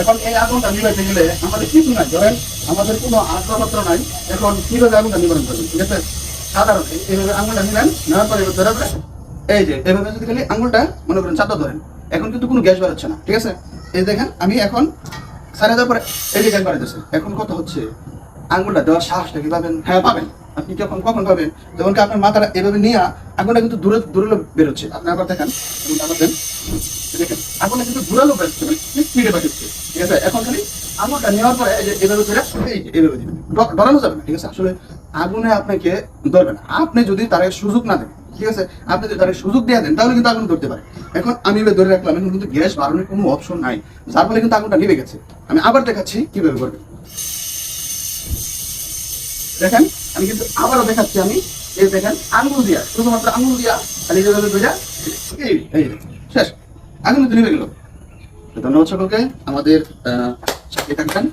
এখন এই আগুনটা নিভাইতে গেলে আমাদের কিছু নাই, ধরেন আমাদের কোনো আসবাবপত্র নাই, এখন কীভাবে আগুনটা নিবারণ করবেন? ঠিক আছে? সাধারণ, এইভাবে আঙুলটা নিলেন, নেওয়ার পরে ধরে এই যে, এভাবে যদি খালি আঙুলটা, মনে করেন চাপটা ধরেন, এখন কিন্তু কোনো গ্যাস বেরোচ্ছে না, ঠিক আছে? এই দেখেন, আমি এখন সাড়ে হাজার পরে, এই যে গ্যাস এখন কত হচ্ছে? আঙুলটা দেওয়ার সাহসটা কি পাবেন? হ্যাঁ পাবেন। আপনি যখন কখন পাবেন যখন কি আপনার মাথাটা এভাবে নিয়ে আঙুলটা কিন্তু দূরে দূরে বেরোচ্ছে। আপনি আবার দেখেন আবার দেন। দেখেন আঙুলটা কিন্তু দূরালো বেরোচ্ছে মানে স্পিডে পাঠাচ্ছে ঠিক আছে, এখন খালি আঙুলটা নেওয়ার পরে এভাবে ধরে এভাবে দিবেন। ডরানো যাবে ঠিক আছে? আসলে আগুনে আপনাকে ধরবে না। আপনি যদি তার সুযোগ না দেন, ঠিক আছে? আপনি যদি তার সুযোগ দিয়ে দেন, তাহলে কিন্তু আগুন ধরতে পারে। এখন আমি এবার ধরে রাখলাম, এখন কিন্তু গ্যাস বাড়ানোর কোনো অপশন নাই। যার ফলে কিন্তু আগুনটা নিভে গেছে। আমি আবার দেখাচ্ছি কীভাবে করবেন। দেখেন, আমি কিন্তু আবারও দেখাচ্ছি আমি, এই দেখেন, আঙ্গুল দিয়া, শুধুমাত্র আঙ্গুল দিয়া, খালি যেভাবে দুইটা এই শেষ কিন্তু নিভে গেল। ধন্যবাদ সকলকে, আমাদের সাথে থাকবেন।